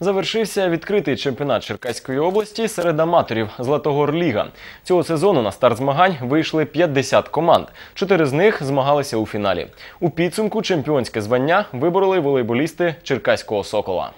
Завершився відкритий чемпіонат Черкаської області серед аматорів Златогор Ліга. Цього сезону на старт змагань вийшли 50 команд. Чотири з них змагалися у фіналі. У підсумку чемпіонське звання вибороли волейболісти Черкаського Сокола.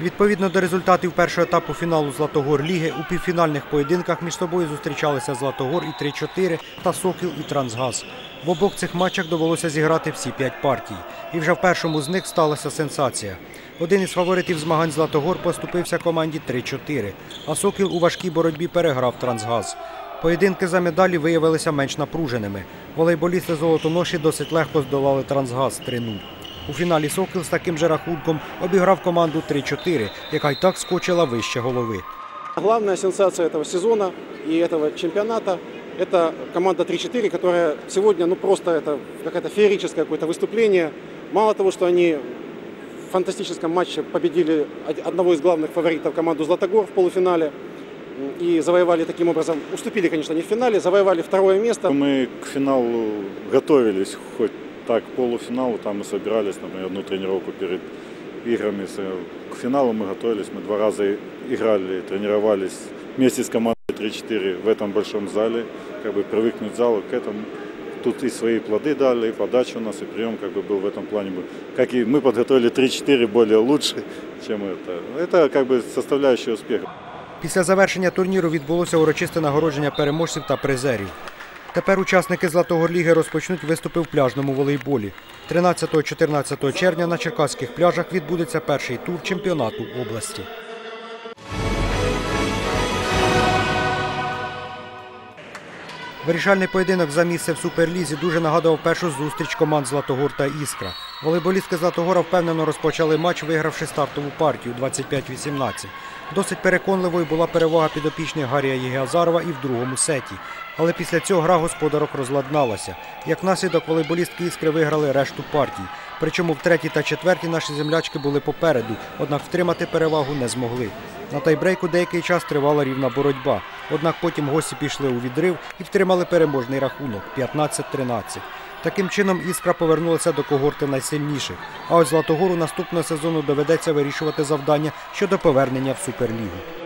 Відповідно до результатів першого етапу фіналу Златогор Ліги у півфінальних поєдинках між собою зустрічалися Златогор і 3-4 та Сокіл і Трансгаз. В обох цих матчах довелося зіграти всі п'ять партій. І вже в першому з них сталася сенсація. Один із фаворитів змагань Златогор поступився команді 3-4, а Сокіл у важкій боротьбі переграв Трансгаз. Поєдинки за медалі виявилися менш напруженими. Волейболісти золотоноші досить легко здолали Трансгаз 3-0. У фіналі Сокіл з таким же рахунком обіграв команду 3-4, яка й так скочила вище голови. Главная сенсация этого сезона и этого чемпионата – это команда 3-4, которая сегодня, ну просто это какое-то феерическое какое-то выступление. Мало того, что они в фантастическом матче победили од- одного из главных фаворитов команду «Златогор» в полуфинале м, и завоевали таким образом, уступили, конечно, не в финале, завоевали второе место. Мы к финалу готовились, хоть так, к полуфиналу, там мы собирались, например, одну тренировку перед играми. С- К финалу мы готовились, мы два раза играли, тренировались вместе с командой 3-4 в этом большом зале, как бы привыкнуть к залу, к этому. Тут и свои плоды дали, и подача у нас, и прием как бы был в этом плане. был. Как и мы подготовили 3-4 более лучше, чем это. Это как бы составляющая успеха. Після завершення турніру відбулося урочисте нагородження переможців та призерів. Тепер учасники Златогорліги розпочнуть виступи в пляжному волейболі. 13-14 червня на черкаських пляжах відбудеться перший тур чемпіонату області. Вирішальний поєдинок за місце в суперлізі дуже нагадував першу зустріч команд Златогор та Іскра. Волейболістки Златогора впевнено розпочали матч, вигравши стартову партію 25-18. Досить переконливою була перевага підопічних Гарія Єгіазарова і в другому сеті. Але після цього гра господарок розладналася. Як наслідок, волейболістки Іскри виграли решту партій. Причому в третій та четвертій наші землячки були попереду, однак втримати перевагу не змогли. На тайбрейку деякий час тривала рівна боротьба. Однак потім гості пішли у відрив і втримали переможний рахунок 15-13. Таким чином іскра повернулася до когорти найсильніших. А ось Златогору наступного сезону доведеться вирішувати завдання щодо повернення в суперлігу.